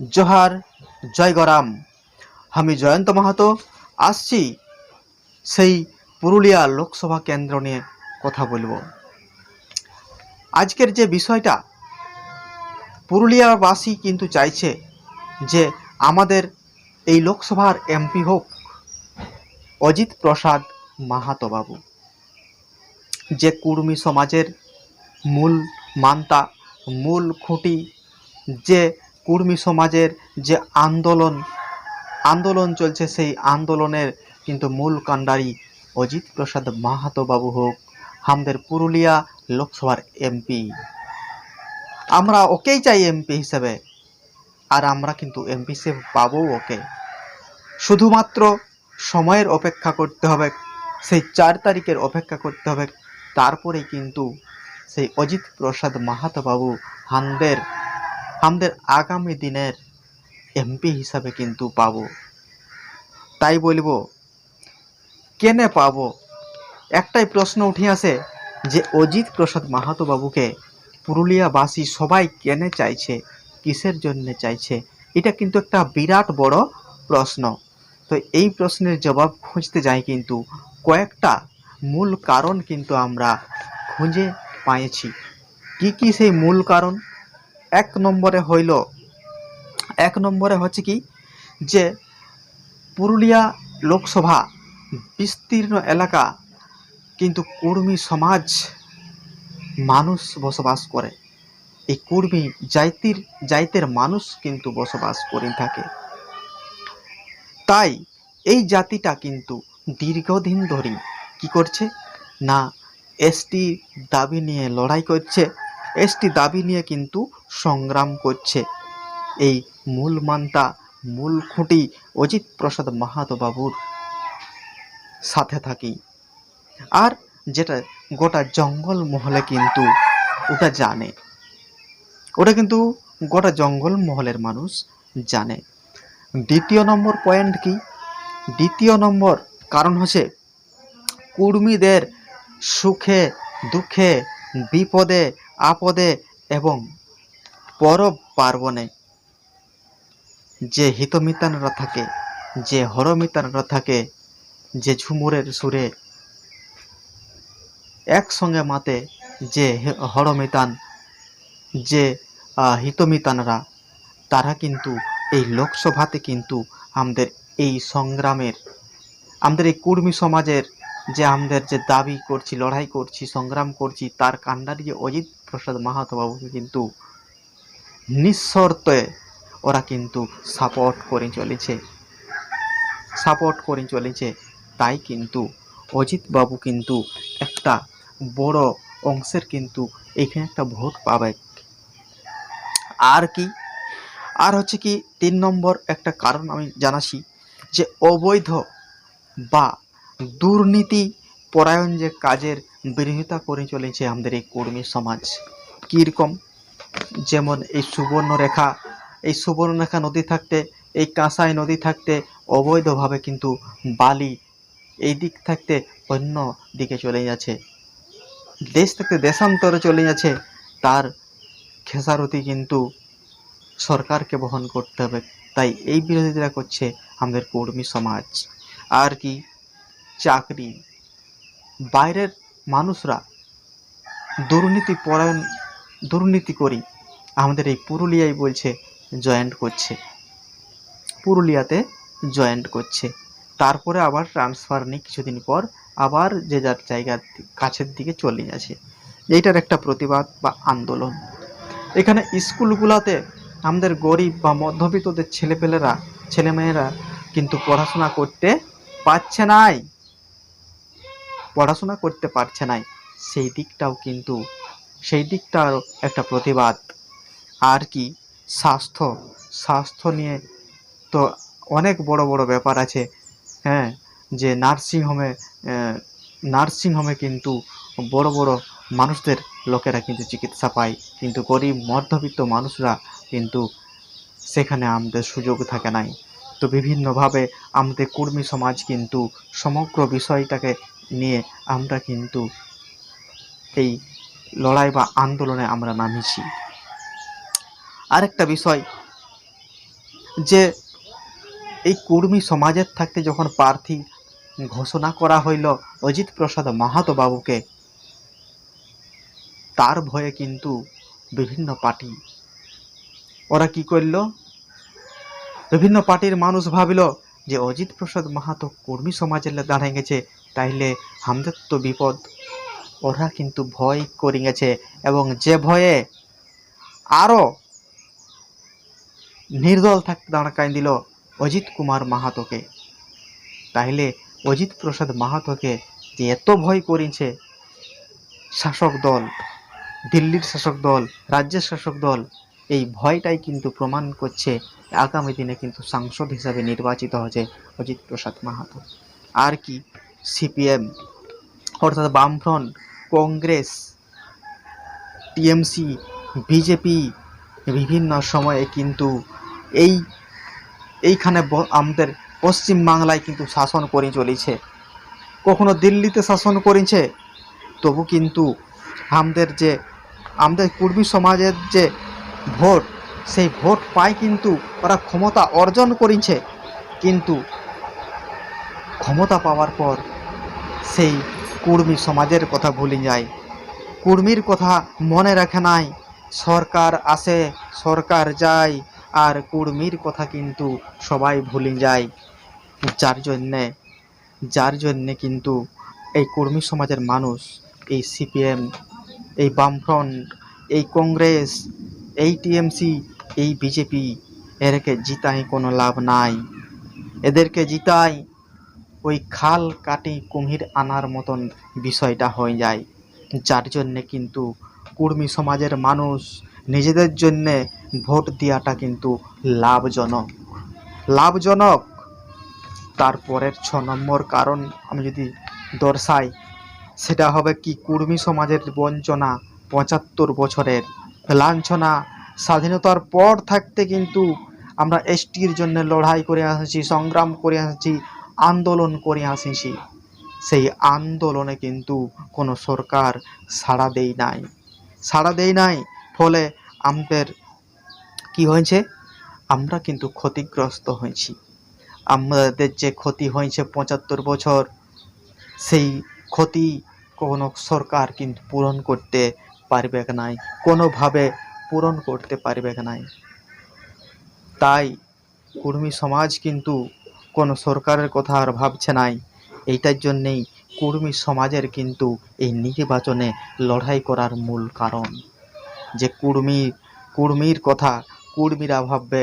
জোহার, জয় গরাম। আমি জয়ন্ত মাহাতো, আসছি সেই পুরুলিয়া লোকসভা কেন্দ্র নিয়ে কথা বলব। আজকের যে বিষয়টা, পুরুলিয়াবাসী কিন্তু চাইছে যে আমাদের এই লোকসভার এমপি হোক অজিত প্রসাদ মাহাতো বাবু। যে কুর্মী সমাজের মূল মান্তা, মূল খুঁটি, যে কুর্মী সমাজের যে আন্দোলন আন্দোলন চলছে সেই আন্দোলনের কিন্তু মূল কাণ্ডারি অজিত প্রসাদ মাহাতো বাবু হোক, আমাদের পুরুলিয়া লোকসভার এমপি। আমরা ওকেই চাই এমপি হিসেবে, আর আমরা কিন্তু এমপি হিসেবে পাবো ওকে। শুধুমাত্র সময়ের অপেক্ষা করতে হবে, সেই চার তারিখের অপেক্ষা করতে হবে, তারপরেই কিন্তু সেই অজিত প্রসাদ মাহাতো বাবু হামদের আমাদের আগামী দিনের এমপি হিসাবে কিন্তু পাবো। তাই বলব, কেনে পাবো? একটাই প্রশ্ন উঠে আসে যে, অজিত প্রসাদ মাহাতো বাবুকে পুরুলিয়াবাসী সবাই কেনে চাইছে, কিসের জন্য চাইছে? এটা কিন্তু একটা বিরাট বড় প্রশ্ন। তো এই প্রশ্নের জবাব খুঁজতে যাই কিন্তু, কয়েকটা মূল কারণ কিন্তু আমরা খুঁজে পাইছি কি কি সেই মূল কারণ? এক নম্বরে হইল, এক নম্বরে হচ্ছে কি যে পুরুলিয়া লোকসভা বিস্তীর্ণ এলাকা কিন্তু কুর্মী সমাজ মানুষ বসবাস করে। এই কুর্মী জাতির জাইতের মানুষ কিন্তু বসবাস করে থাকে। তাই এই জাতিটা কিন্তু দীর্ঘদিন ধরে কি করছে? না এসটি দাবি নিয়ে লড়াই করছে। এসটি দাবি নিয়ে কিন্তু সংগ্রাম করছে। এই মূল মান্তা, মূল খুঁটি অজিত প্রসাদ মাহাতো বাবুর সাথে থাকি। আর যেটা গোটা জঙ্গল মহলে কিন্তু ওটা জানে। ওটা কিন্তু গোটা জঙ্গল মহলের মানুষ জানে। দ্বিতীয় নম্বর পয়েন্ট কি? দ্বিতীয় নম্বর কারণ হচ্ছে কুর্মীদের সুখে, দুঃখে, বিপদে আপদে এবং পরব পার্বণে যে হিতমিতানরা থাকে, যে হরমিতানরা থাকে, যে ঝুমুরের সুরে একসঙ্গে মাতে যে হরমিতান, যে হিতমিতানরা, তারা কিন্তু এই লোকসভাতে কিন্তু আমাদের এই সংগ্রামের, আমাদের এই কুর্মী সমাজের যে আমাদের যে দাবি করছি, লড়াই করছি, সংগ্রাম করছি, তার কাণ্ডারি যে অজিত প্রসাদ মাহাতো বাবুকে কিন্তু নিঃশর্তে ওরা কিন্তু সাপোর্ট করে চলেছে। সাপোর্ট করে চলেছে। তাই কিন্তু অজিত বাবু কিন্তু একটা বড় অংশের কিন্তু এখানে একটা ভোট পাবে। আর কি? আর হচ্ছে কি, তিন নম্বর একটা কারণ আমি জানাচ্ছি যে অবৈধ বা দুর্নীতি পরায়ণ যে কাজের বিরোধিতা করে চলেছে আমাদের এই কর্মী সমাজ। কীরকম? যেমন এই সুবর্ণরেখা এই সুবর্ণরেখা নদী থাকতে, এই কাঁসাই নদী থাকতে অবৈধভাবে কিন্তু বালি এই দিক থাকতে অন্য দিকে চলে যাচ্ছে। দেশ থাকতে দেশান্তরে চলে যাচ্ছে, তার খেসারতি কিন্তু সরকারকে বহন করতে হবে। তাই এই বিরোধিতা করছে আমাদের কর্মী সমাজ। আর কি? চাকরি। বাইরের মানুষরা দুর্নীতি পরায়ণ, দুর্নীতি করি আমাদের এই পুরুলিয়ায় বলছে জয়েন্ট করছে। পুরুলিয়াতে জয়েন্ট করছে। তারপরে আবার ট্রান্সফার নিয়ে কিছুদিন পর আবার যে যার জায়গার কাছের দিকে চলে যাচ্ছে। এইটার একটা প্রতিবাদ বা আন্দোলন। এখানে স্কুলগুলোতে আমাদের গরিব বা মধ্যবিত্তদের ছেলেপেলেরা, ছেলেমেয়েরা কিন্তু পড়াশোনা করতে পারছে নাই। পড়াশোনা করতে পারছে না সেই দিকটাও কিন্তু, সেই দিকটারও একটা প্রতিবাদ। আর কি, স্বাস্থ্য স্বাস্থ্য নিয়ে তো অনেক বড় বড় ব্যাপার আছে। হ্যাঁ যে নার্সিংহোমে নার্সিংহোমে কিন্তু বড় বড় মানুষদের লোকেরা কিন্তু চিকিৎসা পায়। কিন্তু গরিব, মধ্যবিত্ত মানুষরা কিন্তু সেখানে আমাদের সুযোগ থাকে নাই। তো বিভিন্নভাবে আমাদের কর্মী সমাজ কিন্তু সমগ্র বিষয়টাকে নিয়ে আমরা কিন্তু এই লড়াই বা আন্দোলনে আমরা নামিছি। আরেকটা বিষয়, যে এই কুর্মী সমাজের থাকতে যখন প্রার্থী ঘোষণা করা হইল অজিত প্রসাদ মাহাতো বাবুকে, তার ভয়ে কিন্তু বিভিন্ন পার্টি, ওরা কি করল? বিভিন্ন পার্টির মানুষ ভাবিল যে অজিত প্রসাদ মাহাতো কর্মী সমাজের দাঁড়িয়ে গেছে তাইলে আমাদের তো বিপদ। ওরা কিন্তু ভয় করে গেছে এবং যে ভয়ে আরও নির্দল থাকতে দাঁড়াকাই দিল অজিত কুমার মাহাতোকে। তাইলে অজিত প্রসাদ মাহাতোকে যে এত ভয় করেছে শাসক দল, দিল্লির শাসক দল, রাজ্যের শাসক দল, এই ভয়টাই কিন্তু প্রমাণ করছে, আগামী দিনে কিন্তু সাংসদ হিসাবে নির্বাচিত হচ্ছে অজিত প্রসাদ মাহাতো। আর কি? সিপিএম, অর্থাৎ বামফ্রন্ট, কংগ্রেস, টিএমসি, বিজেপি বিভিন্ন সময়ে কিন্তু এই, এইখানে আমাদের পশ্চিম বাংলায় কিন্তু শাসন করে চলেছে। কখনো দিল্লিতে শাসন করেছে, তবু কিন্তু আমাদের যে, আমাদের কুর্মী সমাজের যে ভোট, সেই ভোট পায় কিন্তু ওরা ক্ষমতা অর্জন করেছে। কিন্তু ক্ষমতা পাওয়ার পর সেই কুর্মী সমাজের কথা ভুলে যায়। কুর্মীর কথা মনে রাখে নাই, সরকার আসে, সরকার যায়, আর কুর্মীর কথা কিন্তু সবাই ভুলে যায়। যার জন্যে যার জন্যে কিন্তু এই কর্মী সমাজের মানুষ, এই সিপিএম, এই বামফ্রন্ট, এই কংগ্রেস, এই টিএমসি, এই বিজেপি, এদেরকে জিতাই কোনো লাভ নাই। এদেরকে জিতাই ওই খাল কাটি কুমির আনার মতন বিষয়টা হয়ে যায়। যার জন্যে কিন্তু কুর্মী সমাজের মানুষ নিজেদের জন্যে ভোট দেওয়াটা কিন্তু লাভজনক। লাভজনক। তারপরের ছ নম্বর কারণ আমি যদি দর্শাই, সেটা হবে কি কুর্মী সমাজের বঞ্চনা পঁচাত্তর বছরের লাঞ্ছনা। স্বাধীনতার পর থাকতে কিন্তু আমরা এসটির জন্য লড়াই করে আসছি, সংগ্রাম করে আসছি আন্দোলন করে আসিছি সেই আন্দোলনে কিন্তু কোনো সরকার সাড়া দেই নাই। সাড়া দেই নাই, ফলে আমাদের কি হয়েছে? আমরা কিন্তু ক্ষতিগ্রস্ত হয়েছি। আমাদের যে ক্ষতি হয়েছে পঁচাত্তর বছর, সেই ক্ষতি কোনো সরকার কিন্তু পূরণ করতে পারবে নাই? কোনোভাবে পূরণ করতে পারবে নাই? তাই কুর্মী সমাজ কিন্তু কোনো সরকারের কথা আর ভাবছে নাই। এইটার জন্যেই কুর্মী সমাজের কিন্তু এই নির্বাচনে লড়াই করার মূল কারণ। যে কুর্মী, কুর্মীর কথা কুর্মীরা ভাববে,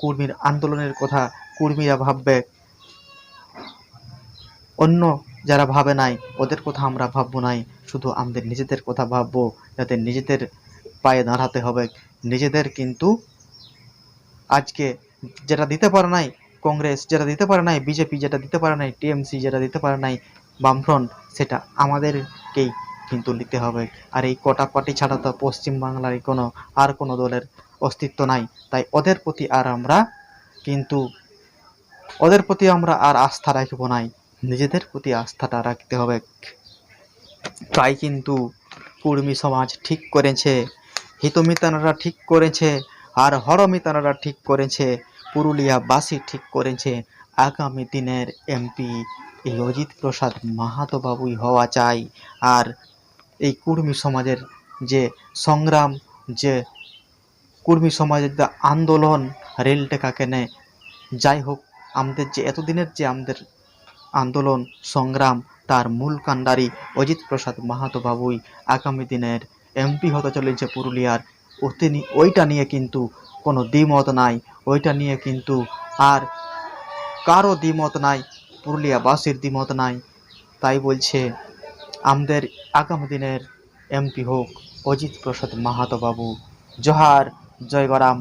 কুর্মীর আন্দোলনের কথা কুর্মীরা ভাববে, অন্য যারা ভাবে নাই, ওদের কথা আমরা ভাববো নাই। শুধু আমাদের নিজেদের কথা ভাববো, যাতে নিজেদের পায়ে দাঁড়াতে হবে। নিজেদের কিন্তু আজকে যেটা দিতে পারে নাই কংগ্রেস যেটা দিতে পারে নাই, বিজেপি যেটা দিতে পারে নাই, টিএমসি যেটা দিতে পারে নাই, বামফ্রন্ট, সেটা আমাদেরকেই কিন্তু নিতে হবে। আর এই কটা পার্টি ছাড়া তো পশ্চিমবাংলায় কোনো, আর কোনো দলের অস্তিত্ব নাই। তাই ওদের প্রতি আর আমরা কিন্তু, ওদের প্রতি আমরা আর আস্থা রাখব নাই। নিজেদের প্রতি আস্থাটা রাখতে হবে। তাই কিন্তু কুর্মী সমাজ ঠিক করেছে, হিতমিতানারা ঠিক করেছে, আর হরমিতানারা ঠিক করেছে। পুরুলিয়াবাসী ঠিক করেছে। আগামী দিনের এমপি এই অজিত প্রসাদ মাহাতো বাবুই হওয়া চাই। আর এই কুর্মী সমাজের যে সংগ্রাম, যে কুর্মী সমাজের যে আন্দোলন, রেল টেকা কেনে, যাই হোক, আমাদের যে এতদিনের যে আমাদের আন্দোলন, সংগ্রাম, তার মূল কাণ্ডারি অজিত প্রসাদ মাহাতো বাবুই আগামী দিনের এমপি হতে চলেছে পুরুলিয়ার। ও তিনি ওইটা নিয়ে কিন্তু কোনো দ্বিমত নাই, ওইটা নিয়ে কিন্তু আর কারও দ্বিমত নাই, পুরুলিয়াবাসীর দ্বিমত নাই। তাই বলছে, আমাদের আগামী দিনের এমপি হোক অজিত প্রসাদ মাহাতো বাবু। জোহার, জয় গরাম